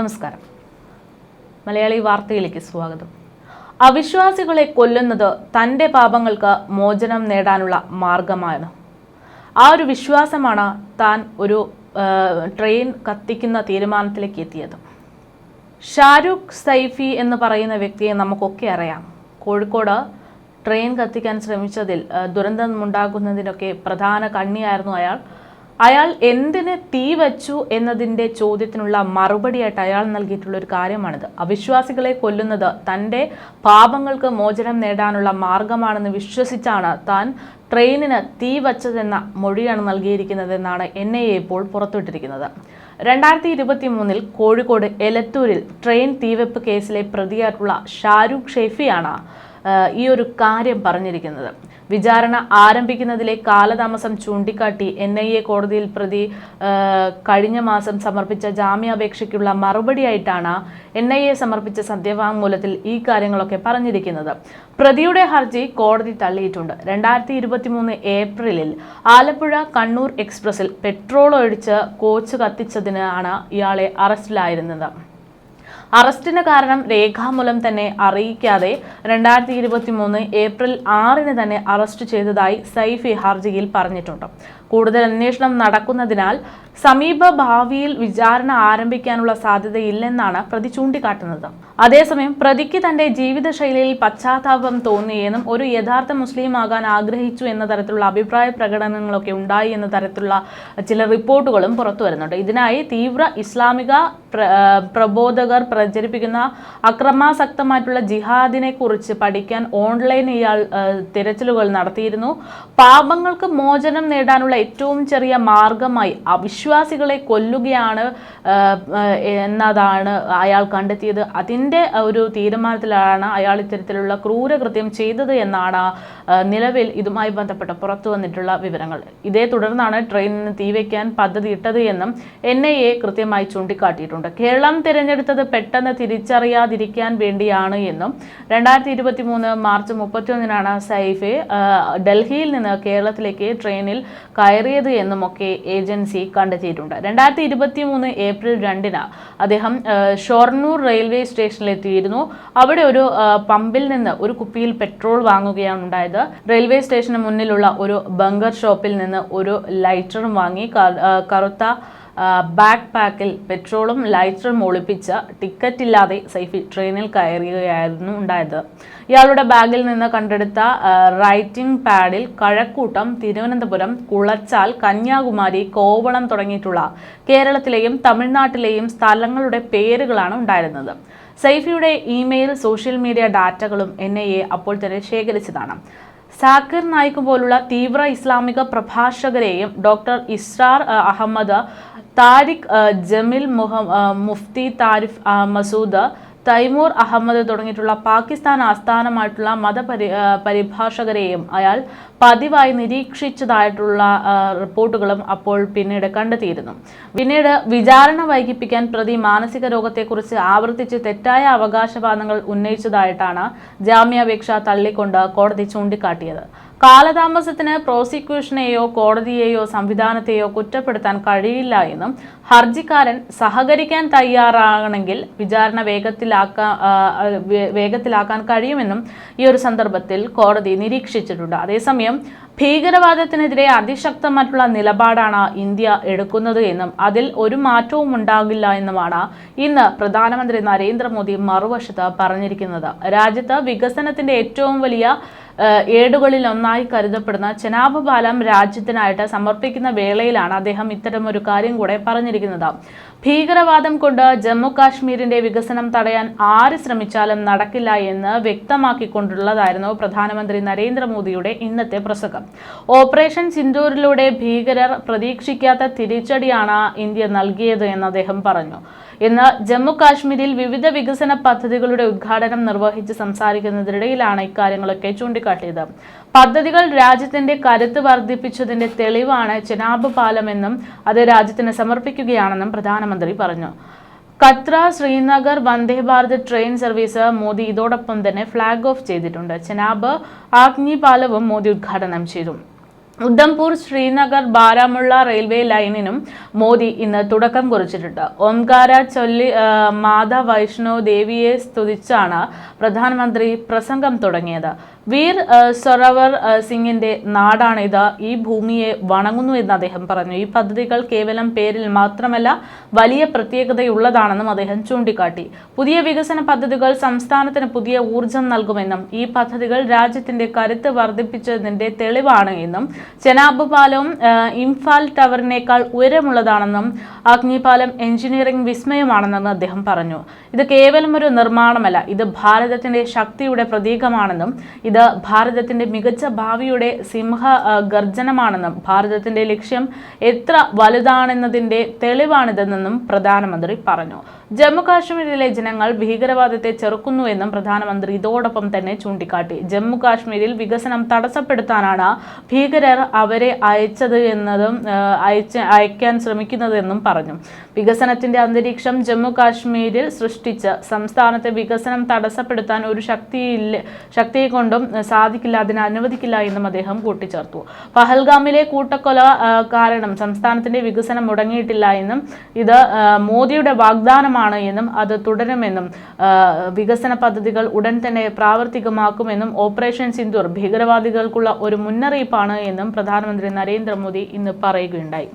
നമസ്കാരം. മലയാളി വാർത്തയിലേക്ക് സ്വാഗതം. അവിശ്വാസികളെ കൊല്ലുന്നത് തന്റെ പാപങ്ങൾക്ക് മോചനം നേടാനുള്ള മാർഗമാണ്. ആ ഒരു വിശ്വാസമാണ് താൻ ഒരു ട്രെയിൻ കത്തിക്കുന്ന തീരുമാനത്തിലേക്ക് എത്തിയത്. ഷാരൂഖ് സൈഫി എന്ന് പറയുന്ന വ്യക്തിയെ നമുക്കൊക്കെ അറിയാം. കോഴിക്കോട് ട്രെയിൻ കത്തിക്കാൻ ശ്രമിച്ചതിൽ ദുരന്തം ദുരന്തമുണ്ടാകുന്നതിനൊക്കെ പ്രധാന കണ്ണിയായിരുന്നു അയാൾ. അയാൾ എന്തിന് തീ വച്ചു എന്നതിന്റെ ചോദ്യത്തിനുള്ള മറുപടിയായിട്ട് അയാൾ നൽകിയിട്ടുള്ള ഒരു കാര്യമാണിത്. അവിശ്വാസികളെ കൊല്ലുന്നത് തന്റെ പാപങ്ങൾക്ക് മോചനം നേടാനുള്ള മാർഗമാണെന്ന് വിശ്വസിച്ചാണ് താൻ ട്രെയിനിന് തീ വച്ചതെന്ന മൊഴിയാണ് നൽകിയിരിക്കുന്നതെന്നാണ് എൻ ഐ എ ഇപ്പോൾ പുറത്തുവിട്ടിരിക്കുന്നത്. രണ്ടായിരത്തി ഇരുപത്തി മൂന്നിൽ കോഴിക്കോട് എലത്തൂരിൽ ട്രെയിൻ തീവെപ്പ് കേസിലെ പ്രതിയായിട്ടുള്ള ഷാരൂഖ് ഷെഫിയാണ് ആ, ഈ ഒരു കാര്യം പറഞ്ഞിരിക്കുന്നത്. വിചാരണ ആരംഭിക്കുന്നതിലെ കാലതാമസം ചൂണ്ടിക്കാട്ടി എൻ ഐ എ കോടതിയിൽ പ്രതി കഴിഞ്ഞ മാസം സമർപ്പിച്ച ജാമ്യാപേക്ഷയ്ക്കുള്ള മറുപടിയായിട്ടാണ് എൻ ഐ എ സമർപ്പിച്ച സത്യവാങ്മൂലത്തിൽ ഈ കാര്യങ്ങളൊക്കെ പറഞ്ഞിരിക്കുന്നത്. പ്രതിയുടെ ഹർജി കോടതി തള്ളിയിട്ടുണ്ട്. രണ്ടായിരത്തി ഇരുപത്തി മൂന്ന് ഏപ്രിലിൽ ആലപ്പുഴ കണ്ണൂർ എക്സ്പ്രസിൽ പെട്രോൾ ഒഴിച്ച് കോച്ച് കത്തിച്ചതിനാണ് ഇയാളെ അറസ്റ്റിലായിരുന്നത്. അറസ്റ്റിന് കാരണം രേഖാമൂലം തന്നെ അറിയിക്കാതെ രണ്ടായിരത്തി ഇരുപത്തി മൂന്ന് ഏപ്രിൽ ആറിന് തന്നെ അറസ്റ്റ് ചെയ്തതായി സൈഫി ഹർജിയിൽ പറഞ്ഞിട്ടുണ്ട്. കൂടുതൽ അന്വേഷണം നടക്കുന്നതിനാൽ സമീപ ഭാവിയിൽ വിചാരണ ആരംഭിക്കാനുള്ള സാധ്യതയില്ലെന്നാണ് പ്രതി ചൂണ്ടിക്കാട്ടുന്നത്. അതേസമയം പ്രതിക്ക് തന്റെ ജീവിതശൈലിയിൽ പശ്ചാത്താപം തോന്നിയെന്നും ഒരു യഥാർത്ഥ മുസ്ലിം ആകാൻ ആഗ്രഹിച്ചു എന്ന തരത്തിലുള്ള അഭിപ്രായ പ്രകടനങ്ങളൊക്കെ ഉണ്ടായി എന്ന തരത്തിലുള്ള ചില റിപ്പോർട്ടുകളും പുറത്തു വരുന്നുണ്ട്. ഇതിനായി തീവ്ര ഇസ്ലാമിക പ്രബോധകർ പ്രചരിപ്പിക്കുന്ന അക്രമാസക്തമായിട്ടുള്ള ജിഹാദിനെ കുറിച്ച് പഠിക്കാൻ ഓൺലൈൻ ഇയാൾ തിരച്ചിലുകൾ നടത്തിയിരുന്നു. പാപങ്ങൾക്ക് മോചനം നേടാനുള്ള ഏറ്റവും ചെറിയ മാർഗമായി അവിശ്വാസികളെ കൊല്ലുകയാണ് എന്നതാണ് അയാൾ കണ്ടെത്തിയത്. അതിന്റെ ഒരു തീരുമാനത്തിലാണ് അയാൾ ഇത്തരത്തിലുള്ള ക്രൂരകൃത്യം ചെയ്തത് എന്നാണ് നിലവിൽ ഇതുമായി ബന്ധപ്പെട്ട് പുറത്തു വന്നിട്ടുള്ള വിവരങ്ങൾ. ഇതേ തുടർന്നാണ് ട്രെയിനിന് തീവയ്ക്കാൻ പദ്ധതിയിട്ടത് എന്നും എൻ ഐ എ കൃത്യമായി ചൂണ്ടിക്കാട്ടിയിട്ടുണ്ട്. കേരളം തിരഞ്ഞെടുത്തത് പെട്ടെന്ന് തിരിച്ചറിയാതിരിക്കാൻ വേണ്ടിയാണ് എന്നും രണ്ടായിരത്തി ഇരുപത്തി മൂന്ന് മാർച്ച് മുപ്പത്തിയൊന്നിനാണ് സൈഫെ ഡൽഹിയിൽ നിന്ന് കേരളത്തിലേക്ക് ട്രെയിനിൽ കയറിയത് എന്നുമൊക്കെ ഏജൻസി കണ്ടെത്തിയിട്ടുണ്ട്. രണ്ടായിരത്തി ഇരുപത്തി മൂന്ന് ഏപ്രിൽ രണ്ടിന് അദ്ദേഹം ഷൊർണൂർ റെയിൽവേ സ്റ്റേഷനിലെത്തിയിരുന്നു. അവിടെ ഒരു പമ്പിൽ നിന്ന് ഒരു കുപ്പിയിൽ പെട്രോൾ വാങ്ങുകയാണ് ഉണ്ടായത്. റെയിൽവേ സ്റ്റേഷന് മുന്നിലുള്ള ഒരു ബങ്കർ ഷോപ്പിൽ നിന്ന് ഒരു ലൈറ്ററും വാങ്ങി കറുത്ത ബാക്ക് പാക്കിൽ പെട്രോളും ലൈറ്ററും ഒളിപ്പിച്ച് ടിക്കറ്റ് ഇല്ലാതെ സൈഫി ട്രെയിനിൽ കയറുകയായിരുന്നു ഉണ്ടായത്. ഇയാളുടെ ബാഗിൽ നിന്ന് കണ്ടെടുത്ത റൈറ്റിംഗ് പാഡിൽ കഴക്കൂട്ടം തിരുവനന്തപുരം കുളച്ചാൽ കന്യാകുമാരി കോവളം തുടങ്ങിയിട്ടുള്ള കേരളത്തിലെയും തമിഴ്നാട്ടിലെയും സ്ഥലങ്ങളുടെ പേരുകളാണ് ഉണ്ടായിരുന്നത്. സൈഫിയുടെ ഇമെയിൽ സോഷ്യൽ മീഡിയ ഡാറ്റകളും എൻ ഐ എ അപ്പോൾ തന്നെ ശേഖരിച്ചതാണ്. സാക്കിർ നായിക് പോലുള്ള തീവ്ര ഇസ്ലാമിക പ്രഭാഷകരെയും ഡോക്ടർ ഇസ്രാർ അഹമ്മദ് താരിഖ് ജമിൽ മുഹ മുഫ്തി താരിഫ് മസൂദ് തൈമൂർ അഹമ്മദ് തുടങ്ങിയിട്ടുള്ള പാകിസ്ഥാൻ ആസ്ഥാനമായിട്ടുള്ള മതപരി പരിഭാഷകരെയും അയാൾ പതിവായി നിരീക്ഷിച്ചതായിട്ടുള്ള റിപ്പോർട്ടുകളും അപ്പോൾ പിന്നീട് കണ്ടെത്തിയിരുന്നു. പിന്നീട് വിചാരണ വൈകിപ്പിക്കാൻ പ്രതി മാനസിക രോഗത്തെക്കുറിച്ച് ആവർത്തിച്ച് തെറ്റായ അവകാശവാദങ്ങൾ ഉന്നയിച്ചതായിട്ടാണ് ജാമ്യാപേക്ഷ തള്ളിക്കൊണ്ട് കോടതി ചൂണ്ടിക്കാട്ടിയത്. കാലതാമസത്തിന് പ്രോസിക്യൂഷനെയോ കോടതിയെയോ സംവിധാനത്തെയോ കുറ്റപ്പെടുത്താൻ കഴിയില്ല എന്നും ഹർജിക്കാരൻ സഹകരിക്കാൻ തയ്യാറാകണമെങ്കിൽ വിചാരണ വേഗത്തിലാക്കാ വേഗത്തിലാക്കാൻ കഴിയുമെന്നും ഈ ഒരു സന്ദർഭത്തിൽ കോടതി നിരീക്ഷിച്ചിട്ടുണ്ട്. അതേസമയം ഭീകരവാദത്തിനെതിരെ അതിശക്തമായിട്ടുള്ള നിലപാടാണ് ഇന്ത്യ എടുക്കുന്നത് എന്നും അതിൽ ഒരു മാറ്റവും ഉണ്ടാകില്ല എന്നുമാണ് ഇന്ന് പ്രധാനമന്ത്രി നരേന്ദ്രമോദി മറുവശത്ത് പറഞ്ഞിരിക്കുന്നത്. രാജ്യത്ത് വികസനത്തിന്റെ ഏറ്റവും വലിയ ഏടുകളിൽ ഒന്നായി കരുതപ്പെടുന്ന ചെനാബ് പാലം രാജ്യത്തിനായിട്ട് സമർപ്പിക്കുന്ന വേളയിലാണ് അദ്ദേഹം ഇത്തരമൊരു കാര്യം കൂടെ പറഞ്ഞിരിക്കുന്നത്. ഭീകരവാദം കൊണ്ട് ജമ്മു കാശ്മീരിന്റെ വികസനം തടയാൻ ആര് ശ്രമിച്ചാലും നടക്കില്ല എന്ന് വ്യക്തമാക്കിക്കൊണ്ടുള്ളതായിരുന്നു പ്രധാനമന്ത്രി നരേന്ദ്രമോദിയുടെ ഇന്നത്തെ പ്രസംഗം. ഓപ്പറേഷൻ സിന്ദൂരിലൂടെ ഭീകരർ പ്രതീക്ഷിക്കാത്ത തിരിച്ചടിയാണ് ഇന്ത്യ നൽകിയത് എന്ന് അദ്ദേഹം പറഞ്ഞു. ഇന്ന് ജമ്മു കാശ്മീരിൽ വിവിധ വികസന പദ്ധതികളുടെ ഉദ്ഘാടനം നിർവഹിച്ച് സംസാരിക്കുന്നതിനിടയിലാണ് ഇക്കാര്യങ്ങളൊക്കെ ചൂണ്ടിക്കാട്ടിയത്. പദ്ധതികൾ രാജ്യത്തിന്റെ കരുത്ത് വർദ്ധിപ്പിച്ചതിന്റെ തെളിവാണ് ചെനാബ് പാലമെന്നും അത് രാജ്യത്തിന് സമർപ്പിക്കുകയാണെന്നും പ്രധാനമന്ത്രി പറഞ്ഞു. കത്ര ശ്രീനഗർ വന്ദേ ഭാരത് ട്രെയിൻ സർവീസ് മോദി ഇതോടൊപ്പം തന്നെ ഫ്ളാഗ് ഓഫ് ചെയ്തിട്ടുണ്ട്. ചെനാബ് ആഗ്നി പാലവും മോദി ഉദ്ഘാടനം ചെയ്തു. ഉദ്ധംപൂർ ശ്രീനഗർ ബാരാമുള്ള റെയിൽവേ ലൈനിനും മോദി ഇന്ന് തുടക്കം കുറിച്ചിട്ടുണ്ട്. ഓംകാര ചൊല്ലി മാതാ വൈഷ്ണോ ദേവിയെ സ്തുതിച്ചാണ് പ്രധാനമന്ത്രി പ്രസംഗം തുടങ്ങിയത്. വീർ സൊറവർ സിംഗിന്റെ നാടാണിത് ഈ ഭൂമിയെ വണങ്ങുന്നു എന്ന് അദ്ദേഹം പറഞ്ഞു. ഈ പദ്ധതികൾ കേവലം പേരിൽ മാത്രമല്ല വലിയ പ്രത്യേകതയുള്ളതാണെന്നും അദ്ദേഹം ചൂണ്ടിക്കാട്ടി. പുതിയ വികസന പദ്ധതികൾ സംസ്ഥാനത്തിന് പുതിയ ഊർജം നൽകുമെന്നും ഈ പദ്ധതികൾ രാജ്യത്തിന്റെ കരുത്ത് വർദ്ധിപ്പിച്ചതിന്റെ തെളിവാണ് എന്നും ചെനാബ് പാലവും ആ, ഇംഫാൽ ടവറിനേക്കാൾ ഉയരമുള്ളതാണെന്നും അഗ്നിപാലം എഞ്ചിനീയറിംഗ് വിസ്മയമാണെന്നും അദ്ദേഹം പറഞ്ഞു. ഇത് കേവലം ഒരു നിർമ്മാണമല്ല ഇത് ഭാരതത്തിന്റെ ശക്തിയുടെ പ്രതീകമാണെന്നും ഇത് ഭാരതത്തിന്റെ മികച്ച ഭാവിയുടെ സിംഹ ഗർജനമാണെന്നും ഭാരതത്തിന്റെ ലക്ഷ്യം എത്ര വലുതാണെന്നതിന്റെ തെളിവാണിതെന്നും പ്രധാനമന്ത്രി പറഞ്ഞു. ജമ്മു കാശ്മീരിലെ ജനങ്ങൾ ഭീകരവാദത്തെ ചെറുക്കുന്നുവെന്നും പ്രധാനമന്ത്രി ഇതോടൊപ്പം തന്നെ ചൂണ്ടിക്കാട്ടി. ജമ്മുകാശ്മീരിൽ വികസനം തടസ്സപ്പെടുത്താനാണ് ഭീകരർ അവരെ അയച്ചത് എന്നതും അയച്ച അയക്കാൻ ശ്രമിക്കുന്നതെന്നും പറഞ്ഞു. വികസനത്തിന്റെ അന്തരീക്ഷം ജമ്മുകാശ്മീരിൽ സൃഷ്ടിച്ച് സംസ്ഥാനത്തെ വികസനം തടസ്സപ്പെടുത്താൻ ഒരു ശക്തിയില്ല ശക്തിയെ കൊണ്ടും സാധിക്കില്ല അതിനെ അനുവദിക്കില്ല എന്നും അദ്ദേഹം കൂട്ടിച്ചേർത്തു. പഹൽഗാമിലെ കൂട്ടക്കൊല കാരണം സംസ്ഥാനത്തിന്റെ വികസനം മുടങ്ങിയിട്ടില്ല എന്നും ഇത് മോദിയുടെ വാഗ്ദാനമാണ് എന്നും അത് തുടരുമെന്നും വികസന പദ്ധതികൾ ഉടൻ തന്നെ പ്രാവർത്തികമാക്കുമെന്നും ഓപ്പറേഷൻ സിന്ദൂർ ഭീകരവാദികൾക്കുള്ള ഒരു മുന്നറിയിപ്പാണ് എന്നും പ്രധാനമന്ത്രി നരേന്ദ്രമോദി ഇന്ന് പറയുകയുണ്ടായി.